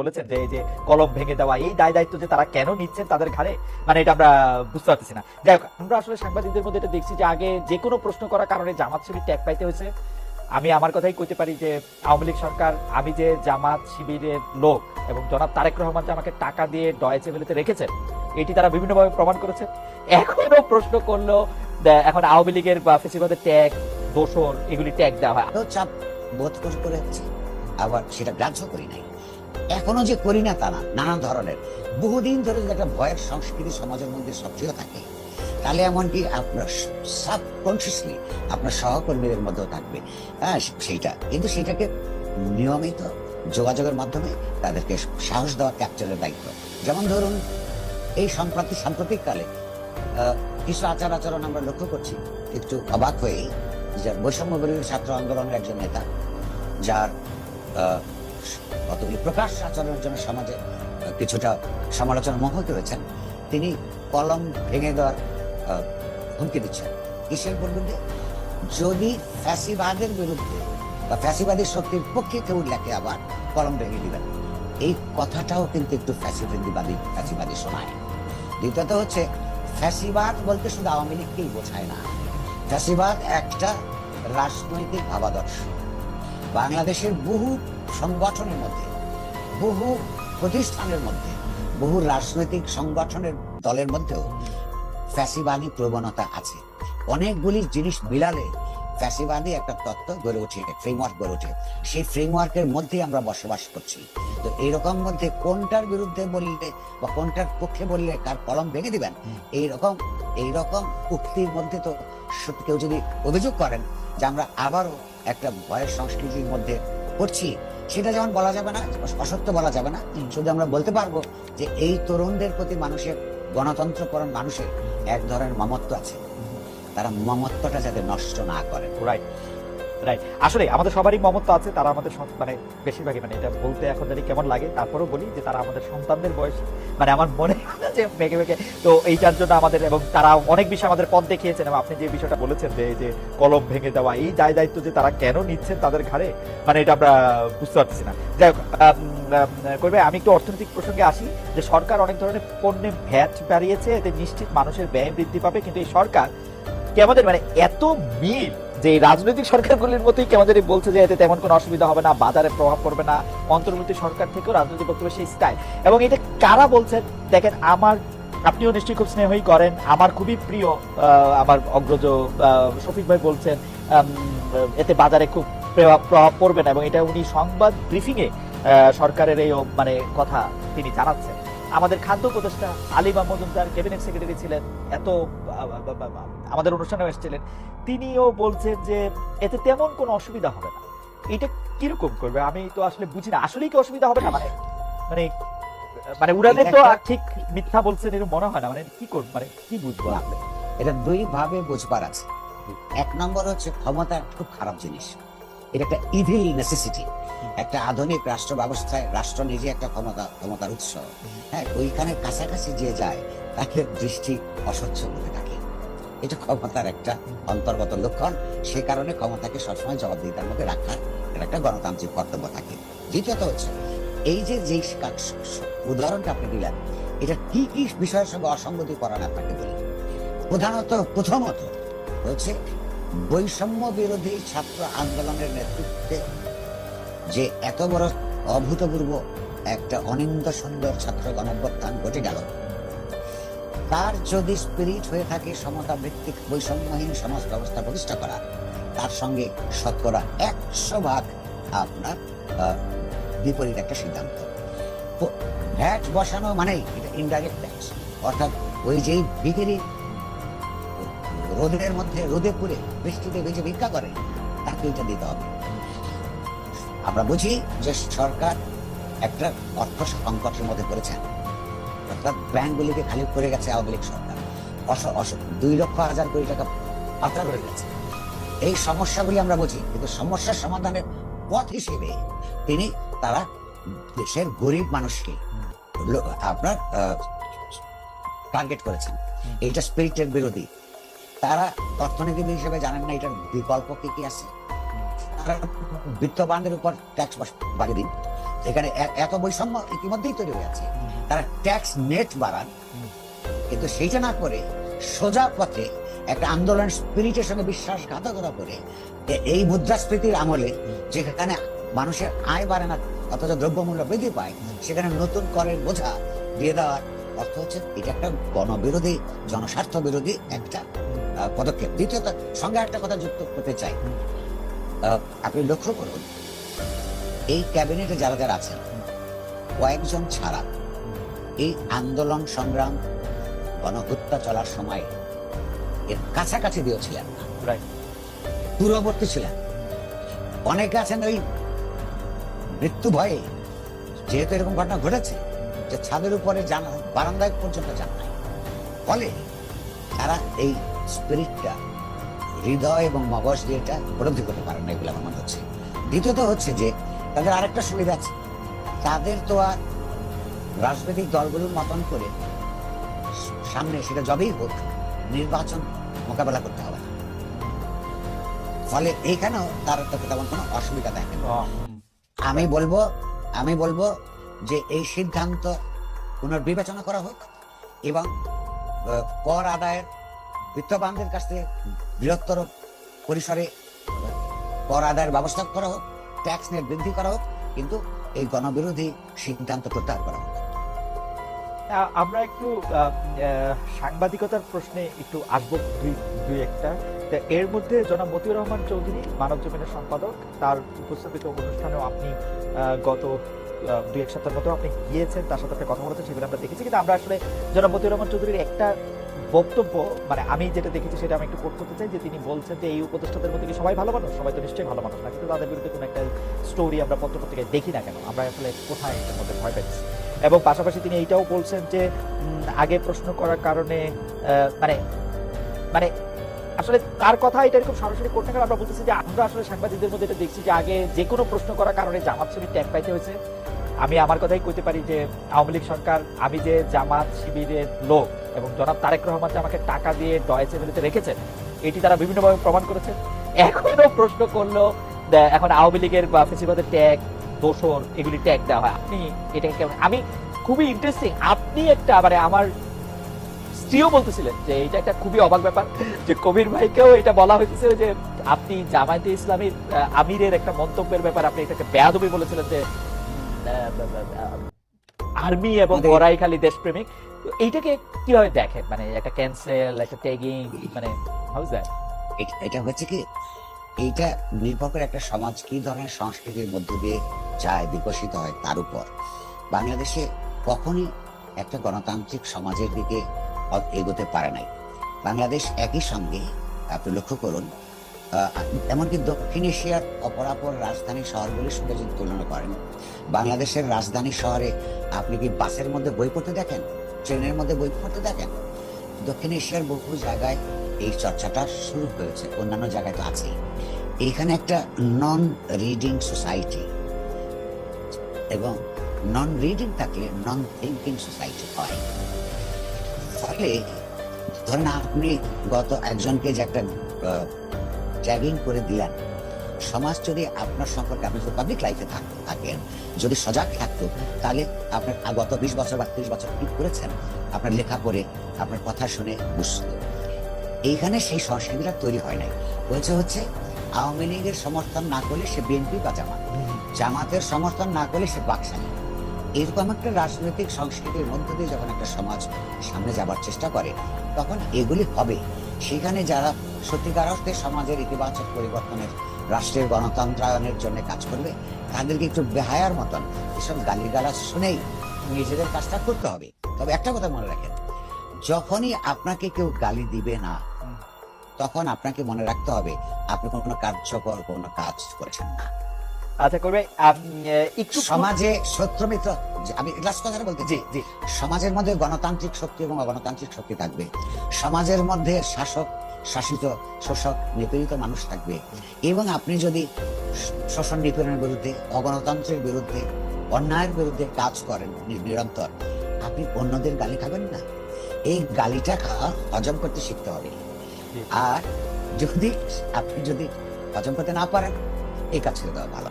বলেছেন যে, এই যে কলম ভেঙে দেওয়া, এই দায় দায়িত্ব যে তারা কেন নিচ্ছেন তাদের ঘাড়ে মানে এটা আমরা বুঝতে পারতেছি না। যাই হোক, আমরা আসলে সাংবাদিকদের মধ্যে এটা দেখছি যে আগে যে কোনো প্রশ্ন করার কারণে জামাত শিবির ট্যাগ পাইতে হয়েছে। আমি আমার কথাই কইতে পারি যে, আওয়ামী লীগ সরকার, আমি যে জামাত শিবিরের লোক এবং জনাব তারেক রহমান যে আমাকে টাকা দিয়ে ডয়েচে ভেলেতে রেখেছেন, এটি তারা বিভিন্নভাবে প্রমাণ করেছে। এখনও প্রশ্ন করল এখন আওয়ামী লীগের বা ফেসিবাদের ট্যাগ, দোষর, এগুলি ট্যাগ দেওয়া হয়। চাপ বোধ করে আবার সেটা গ্রাহ্য করি নাই। এখনও যে করি না তা না নানা ধরনের। বহুদিন ধরে যদি একটা ভয়ের সংস্কৃতি সমাজের মধ্যে সক্রিয় থাকে, তাহলে এমনকি আপনার সাবকনসিয়াসলি আপনার সহকর্মীদের মধ্যেও থাকবে। হ্যাঁ সেইটা। কিন্তু সেটাকে নিয়মিত যোগাযোগের মাধ্যমে তাদেরকে সাহস দেওয়া ক্যাপচারের দায়িত্ব। যেমন ধরুন, এই সম্প্রতি সাম্প্রতিককালে কিছু আচার আচরণ আমরা লক্ষ্য করছি, একটু অবাক হয়ে যে বৈষম্য বিরোধী ছাত্র আন্দোলনের একজন নেতা, যার কতগুলি প্রকাশ আচরণের জন্য সমাজে কিছুটা সমালোচনা মোহিত হয়েছেন তিনি কলম ভেঙে দেওয়ার হুমকি দিচ্ছেন। কিসের যে যদি ফ্যাসিবাদের বিরুদ্ধে বা ফ্যাসিবাদী শক্তির পক্ষে কেউ লেখে আবার কলম ভেঙে দিবেন, এই কথাটাও কিন্তু একটু ফ্যাসিবাদী ফ্যাসিবাদী শোনায় দ্বিতীয়ত হচ্ছে, ফ্যাসিবাদ বলতে শুধু আওয়ামী লীগকেই বোঝায় না। ফ্যাসিবাদ একটা রাজনৈতিক ভাবাদর্শ বাংলাদেশের বহু সংগঠনের মধ্যে, বহু প্রতিষ্ঠানের মধ্যে, বহু রাজনৈতিক সংগঠনের দলের মধ্যেও ফ্যাসিবাদী প্রবণতা আছে। অনেকগুলি জিনিস মিলালে ফ্যাসিবাদী একটা তত্ত্ব গড়ে ওঠে ফ্রেমওয়ার্ক গড়ে ওঠে। সেই ফ্রেমওয়ার্কের মধ্যেই আমরা বসবাস করছি। তো এইরকম মধ্যে কোনটার বিরুদ্ধে বললে বা কোনটার পক্ষে বললে কার কলম ভেঙে দিবেন? এইরকম এইরকম উক্তির মধ্যে তো কেউ যদি অভিযোগ করেন যে আমরা আবারও একটা ভয়ের সংস্কৃতির মধ্যে পড়ছি সেটা যেমন বলা যাবে না অসত্য বলা যাবে না শুধু আমরা বলতে পারব যে এই তরুণদের প্রতি মানুষের গণতন্ত্রকরণ মানুষের এক ধরনের মমত্ব আছে। তারা মমত্বটা যাতে নষ্ট না করে। রাইট রাইট আসলে আমাদের সবারই মমত্ব আছে তারা আমাদের মানে বেশিরভাগই মানে এটা বলতে এখন জানি কেমন লাগে। তারপরেও বলি যে তারা আমাদের সন্তানদের বয়স মানে আমার মনে যে মেঘে মেঘে। তো এইটার জন্য আমাদের এবং তারা অনেক বিষয় আমাদের পথ দেখিয়েছেন এবং আপনি যে বিষয়টা বলেছেন যে এই যে কলম ভেঙে দেওয়া এই দায় দায়িত্ব যে তারা কেন নিচ্ছেন তাদের ঘাড়ে মানে এটা আমরা বুঝতে পারছি না। যাই হোক আম, আমি একটু অর্থনৈতিক প্রসঙ্গে আসি যে সরকার অনেক ধরনের পণ্যে ভ্যাট বাড়িয়েছে এতে নিশ্চিত মানুষের ব্যয় বৃদ্ধি পাবে কিন্তু এই সরকার কেমন মানে এত মিল যে রাজনৈতিক সরকারগুলির মতোই কেমন জানি বলছে যে এতে তেমন কোনো অসুবিধা হবে না বাজারে প্রভাব পড়বে না অন্তর্বর্তী সরকার থেকেও রাজনৈতিক বক্তব্য সেই স্টাইল এবং এটা কারা বলছেন দেখেন আমার আপনিও নিশ্চয়ই খুব স্নেহই করেন আমার খুবই প্রিয় আমার অগ্রজ শফিক ভাই বলছেন এতে বাজারে খুব প্রভাব পড়বে না। এবং এটা উনি সংবাদ ব্রিফিং এ আহ, সরকারের এই মানে কথা তিনি জানাচ্ছেন। আমাদের খাদ্য উপদেষ্টা আলিমা মজুমদার ক্যাবিনেট সেক্রেটারি ছিলেন এত আমাদের অনুষ্ঠানেও এসেছিলেন। তিনিও বলছেন যে এতে তেমন কোনো অসুবিধা হবে না। এটা কীরকম করবে? আমি তো আসলে বুঝি না। আসলেই কি অসুবিধা হবে না? মানে মানে মানে উড়াদের তো ঠিক মিথ্যা বলছেন এরকম মনে হয় না। মানে কি করব? মানে কি বুঝব? আসলে এটা দুই ভাবে বুঝবার আছে। এক নম্বর হচ্ছে ক্ষমতা খুব খারাপ জিনিস। এটা একটা ইভিল নেসেসিটি একটা আধুনিক রাষ্ট্র ব্যবস্থায় রাষ্ট্র নিজে একটা ক্ষমতা, ক্ষমতার উৎস। হ্যাঁ ওইখানে কাছাকাছি যে যায়, তাকে দৃষ্টি অস্বচ্ছ বলে থাকে এটা ক্ষমতার একটা অন্তর্গত লক্ষণ। সে কারণে ক্ষমতাকে সবসময় জবাবদিহিতার মধ্যে রাখার একটা গণতান্ত্রিক কর্তব্য থাকে। দ্বিতীয়ত হচ্ছে, এই যে যে উদাহরণটা আপনি দিলেন, এটা কি কি বিষয়ের সঙ্গে অসঙ্গতি করান আপনাকে বলি? প্রধানত, প্রথমত হচ্ছে বৈষম্য বিরোধী ছাত্র আন্দোলনের নেতৃত্বে যে এত বড় অভূতপূর্ব একটা অনিন্দ সুন্দর ছাত্র গণঅভ্যুত্থান ঘটে গেল, তার যদি স্পিরিট হয়ে থাকে সমতা ভিত্তিক বৈষম্যহীন সমাজ ব্যবস্থা প্রতিষ্ঠা করা, তার সঙ্গে শতকরা একশো ভাগ আপনার বিপরীত একটা সিদ্ধান্ত। ভ্যাট বসানো এটা ইনডাইরেক্ট ট্যাক্স অর্থাৎ ওই যেই বিক্রি রোদের মধ্যে রোদে পুড়ে বৃষ্টিতে ভেজে ভিক্ষা করে তাকে এটা দিতে হবে। আমরা বুঝি যে সরকার একটা অর্থ সংকটের মধ্যে পড়েছেন অর্থাৎ ব্যাংকগুলিকে খালি করে গেছে আওয়ামী লীগ সরকার। দুই লক্ষ হাজার কোটি টাকা পাত্রা করে গেছে এই সমস্যাগুলি আমরা বুঝি কিন্তু সমস্যার সমাধানের পথ হিসেবে তিনি তারা দেশের গরিব মানুষকে আপনার টার্গেট করেছেন। এইটা স্পিরিটের বিরোধী। তারা অর্থনীতিবিদ হিসেবে জানেন না এটার বিকল্প কি কি আছে। বিত্তবানদের উপর ট্যাক্স বাড়িয়ে দিন। এখানে এত বৈষম্য ইতিমধ্যেই তৈরি হয়ে আছে। তারা ট্যাক্স নেট বাড়ান। কিন্তু সেইটা না করে সোজা পথে একটা আন্দোলন স্পিরিটের সঙ্গে বিশ্বাসঘাতকতা করে এই মুদ্রাস্ফীতির আমলে যেখানে মানুষের আয় বাড়ে না, অথচ দ্রব্যমূল্য বৃদ্ধি পায়, সেখানে নতুন করের বোঝা দিয়ে দেওয়ার অর্থ হচ্ছে এটা একটা গণবিরোধী জনস্বার্থ বিরোধী একটা পদক্ষেপ। দ্বিতীয়ত সঙ্গে একটা কথা যুক্ত করতে চাই। আপনি লক্ষ্য করুন এই ক্যাবিনেটে যারা যারা আছেন কয়েকজন ছাড়া এই আন্দোলন সংগ্রাম গণহত্যা চলার সময় এর কাছাকাছি দিয়েছিলেন না। রাইট দূরবর্তী ছিলেন। অনেকে আছেন ওই মৃত্যু ভয়ে যেহেতু এরকম ঘটনা ঘটেছে যে ছাদের উপরে জানা বারান্দায় পর্যন্ত যান নাই। ফলে তারা এই স্পিরিটটা হৃদয় এবং মগজ দিয়ে এটা উপলব্ধি করতে পারেন না এগুলো আমার মনে হচ্ছে। দ্বিতীয়ত হচ্ছে যে তাদের আরেকটা সুবিধা আছে। তাদের তো আর রাজনৈতিক দলগুলোর মতন করে সামনে সেটা যবেই হোক নির্বাচন মোকাবেলা করতে হবে না। ফলে এইখানেও তার তো তেমন কোনো অসুবিধা দেখেন। আমি বলব আমি বলব যে এই সিদ্ধান্ত পুনর্বিবেচনা করা হোক এবং কর আদায়ের বিত্তবানদের কাছ থেকে বৃহত্তর পরিসরে কর আদায়ের ব্যবস্থা করা হোক ট্যাক্স নেট বৃদ্ধি করা হোক, কিন্তু এই গণবিরোধী সিদ্ধান্ত প্রত্যাহার করা হোক। আমরা একটু সাংবাদিকতার প্রশ্নে একটু আসব দুই দুই একটা। এর মধ্যে জনাব মতিউর রহমান চৌধুরী, মানব জমিনের সম্পাদক, তার উপস্থাপিত অনুষ্ঠানেও আপনি গত দুই এক সপ্তাহের মতো আপনি গিয়েছেন, তার সাথে আপনি কথা বলেছেন, সেগুলো আমরা দেখেছি। কিন্তু আমরা আসলে জনাব মতিউর রহমান চৌধুরীর একটা বক্তব্য মানে আমি যেটা দেখেছি সেটা আমি একটু কোট করতে চাই যে তিনি বলছেন যে এই উপদেষ্টাদের মধ্যে কি সবাই ভালো মানুষ? সবাই তো নিশ্চয়ই ভালো মানুষ না, কিন্তু তাদের বিরুদ্ধে কোনো একটা স্টোরি আমরা পত্রপত্রিকায় দেখি না কেন? আমরা আসলে কোথায় এটার মধ্যে ভয় পাচ্ছি এবং পাশাপাশি তিনি এইটাও বলছেন যে আগে প্রশ্ন করার কারণে মানে মানে আসলে তার কথা এটা খুব সরাসরি করতে গেলে আমরা বলতেছি যে আমরা আসলে সাংবাদিকদের মধ্যে এটা দেখছি যে আগে যে কোনো প্রশ্ন করার কারণে জামাত ছবি ট্যাগ পাইতে হয়েছে। আমি আমার কথাই কইতে পারি যে আওয়ামী লীগ সরকার, আমি যে জামাত শিবিরের লোক এবং জনাব তারেক রহমান যে আমাকে টাকা দিয়ে ডয়েছে মিলিতে রেখেছেন এটি তারা বিভিন্নভাবে প্রমাণ করেছে। এখনও প্রশ্ন করল এখন আওয়ামী লীগের বা ফেসিবাদের ট্যাগ দোষর এগুলি ট্যাগ দেওয়া হয়। আপনি এটাকে কেমন আমি খুবই ইন্টারেস্টিং আপনি একটা মানে আমার স্ত্রীও বলতেছিলেন যে এটা একটা খুবই অবাক ব্যাপার যে কবির ভাইকেও এটা বলা হয়েছে যে আপনি জামায়াতে ইসলামীর আমিরের একটা মন্তব্যের ব্যাপার, আপনি এটাকে বেয়াদবি বলেছিলেন যে আর্মি এবং গড়াই খালি দেশপ্রেমিক। এইটাকে কীভাবে দেখেন? মানে একটা ক্যান্সেল একটা ট্যাগিং মানে হাউজ দ্যাট এটা- হচ্ছে কি? এইটা নির্ভর করে একটা সমাজ কি ধরনের সংস্কৃতির মধ্য দিয়ে যায় বিকশিত হয় তার উপর। বাংলাদেশে কখনই একটা গণতান্ত্রিক সমাজের দিকে এগোতে পারে নাই। বাংলাদেশ একই সঙ্গে আপনি লক্ষ্য করুন এমনকি দক্ষিণ এশিয়ার অপরাপর রাজধানী শহরগুলির সঙ্গে যদি তুলনা করেন। বাংলাদেশের রাজধানী শহরে আপনি কি বাসের মধ্যে বই পড়তে দেখেন? ট্রেনের মধ্যে বই পড়তে দেখেন? দক্ষিণ এশিয়ার বহু জায়গায় এই চর্চাটা শুরু হয়েছে, অন্যান্য জায়গায় তো আছেই। এখানে একটা নন রিডিং সোসাইটি এবং নন রিডিং থাকলে নন থিঙ্কিং সোসাইটি হয়। ফলে ধরেন আপনি গত একজনকে যে একটা ট্যাগিং করে দিলেন। সমাজ যদি আপনার সম্পর্কে আপনি পাবলিক লাইফে থাকেন, যদি সজাগ থাকতো, তাহলে আপনার গত বিশ বছর বা ত্রিশ বছর কি করেছেন। আপনার লেখা পড়ে, আপনার কথা শুনে বুঝতো। এইখানে সেই সংস্কৃতিটা তৈরি হয় নাই। হয়েছে হচ্ছে, আওয়ামী লীগের সমর্থন না করলে সে বিএনপি বা জামাত। জামাতের সমর্থন না করলে সে বাকশালী। এরকম একটা রাজনৈতিক সংস্কৃতির মধ্য দিয়ে যখন একটা সমাজ সামনে যাবার চেষ্টা করে, তখন এগুলি হবে। সেখানে যারা সত্যিকার অর্থে সমাজের ইতিবাচক পরিবর্তনের রাষ্ট্রের গণতন্ত্রায়নের জন্য কাজ করবে তাদেরকে একটু বেহায়ার মতন এসব গালিগালাজ শুনেই নিজেদের কাজটা করতে হবে। তবে একটা কথা মনে রাখেন যখনই আপনাকে কেউ গালি দিবে না তখন আপনাকে মনে রাখতে হবে আপনি কোনো কার্যকর কোনো কাজ করেছেন না। আচ্ছা করবে একটু সমাজে শত্রু মিত্র আমি লাস্ট কথাটা বলতে জি জি। সমাজের মধ্যে গণতান্ত্রিক শক্তি এবং অগণতান্ত্রিক শক্তি থাকবে। সমাজের মধ্যে শাসক শাসিত শোষক নিপীড়িত মানুষ থাকবে। এবং আপনি যদি শোষণ নিপীড়নের বিরুদ্ধে অগণতন্ত্রের বিরুদ্ধে অন্যায়ের বিরুদ্ধে কাজ করেন নিরন্তর আপনি অন্যদের গালি খাবেন না। এই গালিটা খাওয়া হজম করতে শিখতে হবে। আর যদি আপনি যদি হজম করতে না পারেন এই কাজ ছেড়ে দেওয়া ভালো।